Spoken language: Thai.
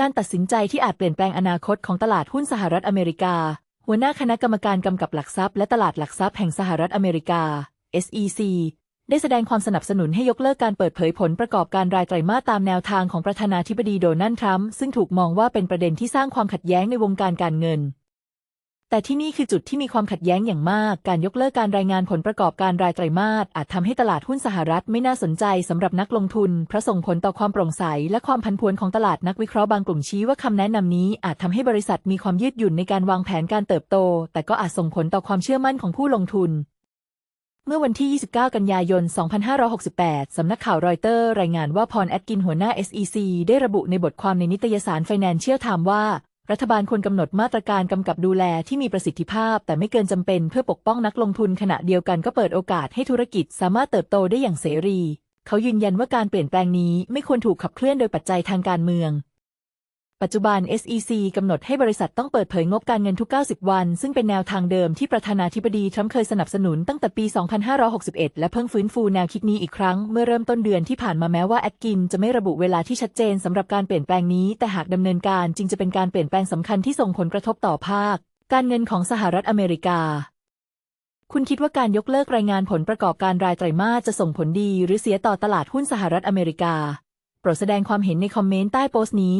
การตัดสินใจที่อาจเปลี่ยนแปลงอนาคตของตลาดหุ้นสหรัฐอเมริกา หัวหน้าคณะกรรมการกำกับหลักทรัพย์และตลาดหลักทรัพย์แห่งสหรัฐอเมริกา SEC ได้แสดงความสนับสนุนให้ยกเลิกการเปิดเผยผลประกอบการรายไตรมาสตามแนวทางของประธานาธิบดีโดนัลด์ทรัมป์ซึ่งถูกมองว่าเป็นประเด็นที่สร้างความขัดแย้งในวงการการเงิน แต่ที่นี่คือจุดที่มีความขัดแย้งอย่างมาก การยกเลิกการรายงานผลประกอบการรายไตรมาสอาจทำให้ตลาดหุ้นสหรัฐไม่น่าสนใจสำหรับนักลงทุน เพราะส่งผลต่อความโปร่งใส และความผันผวนของตลาดนักวิเคราะห์บางกลุ่มชี้ว่าคำแนะนำนี้อาจทำให้บริษัทมีความยืดหยุ่นในการวางแผนการเติบโต แต่ก็อาจส่งผลต่อความเชื่อมั่นของผู้ลงทุนเมื่อวันที่ 29 กันยายน 2568 สำนักข่าวรอยเตอร์รายงานว่าพรแอดกินหัวหน้า SEC ได้ระบุในบทความในนิตยสาร Financial Times ว่า รัฐบาลควรกำหนดมาตรการกำกับดูแลที่มีประสิทธิภาพ แต่ไม่เกินจำเป็นเพื่อปกป้องนักลงทุนขณะเดียวกันก็เปิดโอกาสให้ธุรกิจสามารถเติบโตได้อย่างเสรี เขายืนยันว่าการเปลี่ยนแปลงนี้ไม่ควรถูกขับเคลื่อนโดยปัจจัยทางการเมือง ปัจจุบัน SEC กำหนดให้บริษัทต้องเปิดเผยงบการเงินทุก 90 วัน ซึ่งเป็นแนวทางเดิมที่ประธานาธิบดีทรัมป์เคยสนับสนุนตั้งแต่ปี 2561 และเพิ่งฟื้นฟูแนวคิดนี้อีกครั้ง เมื่อเริ่มต้นเดือนที่ผ่านมาแม้ว่าแอดกินจะไม่ระบุเวลาที่ชัดเจนสำหรับการเปลี่ยนแปลงนี้ แต่หากดำเนินการจริงจะเป็นการเปลี่ยนแปลงสำคัญที่ส่งผลกระทบต่อภาค การเงินของสหรัฐอเมริกา คุณคิดว่าการยกเลิกรายงานผลประกอบการรายไตรมาสจะส่งผลดี หรือเสียต่อตลาดหุ้นสหรัฐอเมริกา โปรดแสดงความเห็นในคอมเมนต์ใต้โพสต์นี้